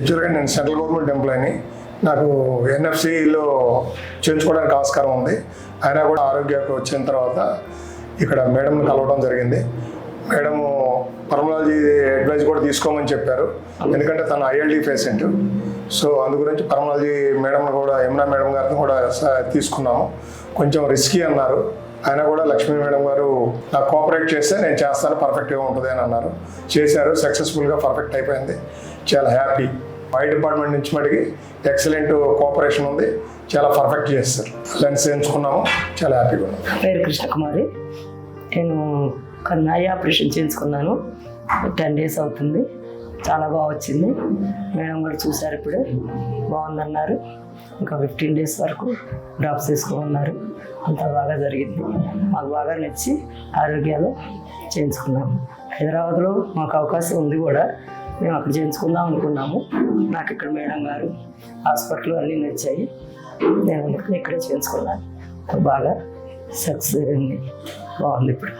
యాక్చువల్గా నేను central government ఎంప్లాయీని. నాకు ఎన్ఎఫ్సిలో చేయించుకోవడానికి ఆస్కారం ఉంది. అయినా కూడా ఆరోగ్యకు వచ్చిన తర్వాత ఇక్కడ మేడంని కలవడం జరిగింది. మేడము పర్మలాజీ అడ్వైజ్ కూడా తీసుకోమని చెప్పారు. ఎందుకంటే తను ఐఎల్డి పేషెంట్. సో అందు గురించి పర్మలాజీ మేడం కూడా యమునా మేడం గారిని కూడా తీసుకున్నాము. కొంచెం రిస్కీ అన్నారు. అయినా కూడా లక్ష్మీ మేడం గారు నాకు కోఆపరేట్ చేస్తే నేను చేస్తాను పర్ఫెక్ట్గా ఉంటుంది అని అన్నారు. చేశారు. సక్సెస్ఫుల్గా పర్ఫెక్ట్ అయిపోయింది. చాలా హ్యాపీ ఫైర్ డిపార్ట్మెంట్ నుంచి మటుకి ఎక్సలెంట్ కోఆపరేషన్ ఉంది. చాలా పర్ఫెక్ట్ చేస్తారు. లెన్స్ చేయించుకున్నాము చాలా హ్యాపీగా ఉన్నాం. పేరు కృష్ణకుమారి. నేను కన్నాయి ఆపరేషన్ చేయించుకున్నాను. టెన్ డేస్ అవుతుంది. చాలా బాగా వచ్చింది. మేడం కూడా చూశారు ఇప్పుడే. బాగుందన్నారు. ఇంకా ఫిఫ్టీన్ డేస్ వరకు డ్రాప్స్ తీసుకోమన్నారు అంత బాగా జరిగింది. మాకు బాగా నచ్చి ఆరోగ్యాలు చేయించుకున్నాము హైదరాబాద్లో మాకు అవకాశం ఉంది కూడా. మేము అక్కడ చేయించుకుందాం అనుకున్నాము. నాకు ఇక్కడ మేడం గారు హాస్పిటల్ అన్నీ నచ్చాయి. నేను అందుకని ఇక్కడే చేయించుకున్నాను. బాగా సక్సెస్ అయింది. బాగుంది ఇప్పుడు.